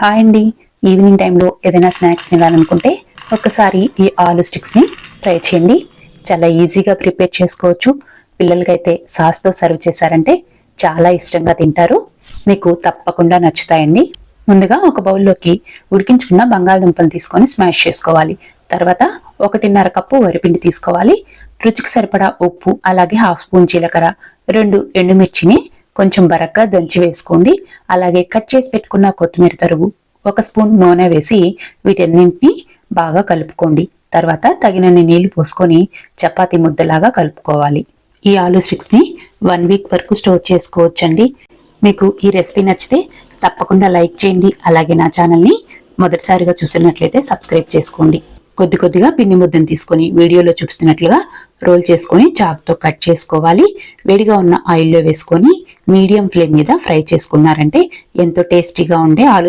Hi అండి. Evening టైంలో ఏదైనా స్నాక్స్ తినాలనుకుంటే ఒక్కసారి ఈ ఆలు స్టిక్స్ని ట్రై చేయండి. చాలా ఈజీగా ప్రిపేర్ చేసుకోవచ్చు. పిల్లలకైతే సాస్తో సర్వ్ చేశారంటే చాలా ఇష్టంగా తింటారు. మీకు తప్పకుండా నచ్చుతాయండి. ముందుగా ఒక బౌల్లోకి ఉడికించుకున్న బంగాళదుంపలు తీసుకొని స్మాష్ చేసుకోవాలి. తర్వాత ఒకటిన్నర కప్పు వరిపిండి తీసుకోవాలి. రుచికి సరిపడా ఉప్పు అలాగే హాఫ్ స్పూన్ జీలకర్ర రెండు ఎండుమిర్చిని కొంచెం బరగ్గా దంచి వేసుకోండి. అలాగే కట్ చేసి పెట్టుకున్న కొత్తిమీర తరుగు ఒక స్పూన్ నూనె వేసి వీటన్నింటిని బాగా కలుపుకోండి. తర్వాత తగినన్ని నీళ్ళు పోసుకొని చపాతి ముద్దలాగా కలుపుకోవాలి. ఈ ఆలూ స్టిక్స్ని వన్ వీక్ వరకు స్టోర్ చేసుకోవచ్చండి. మీకు ఈ రెసిపీ నచ్చితే తప్పకుండా లైక్ చేయండి. అలాగే నా ఛానల్ని మొదటిసారిగా చూసినట్లయితే సబ్స్క్రైబ్ చేసుకోండి. కొద్ది కొద్దిగా పిండి ముద్దను తీసుకొని వీడియోలో చూపిస్తున్నట్లుగా రోల్ చేసుకొని చాక్తో కట్ చేసుకోవాలి. వేడిగా ఉన్న ఆయిల్లో వేసుకొని మీడియం ఫ్లేమ్ మీద ఫ్రై చేసుకున్నారంటే ఎంతో టేస్టీగా ఉండే ఆలు